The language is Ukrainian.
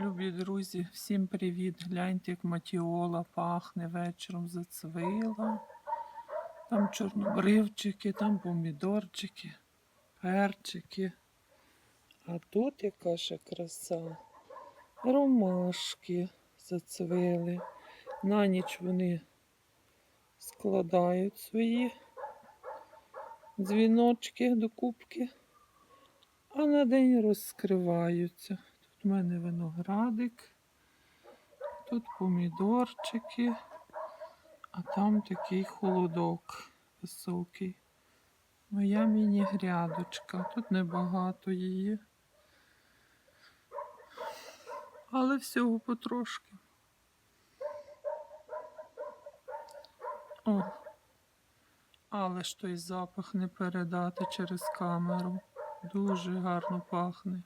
Любі друзі, всім привіт! Гляньте, як матіола пахне вечором зацвила. Там чорнобривчики, там помідорчики, перчики. А тут яка ще краса. Ромашки зацвили. На ніч вони складають свої дзвіночки до кубки, а на день розкриваються. Тут в мене виноградик, тут помідорчики, а там такий холодок високий. Моя міні-грядочка. Тут небагато її. Але всього потрошки. О, але ж той запах не передати через камеру. Дуже гарно пахне.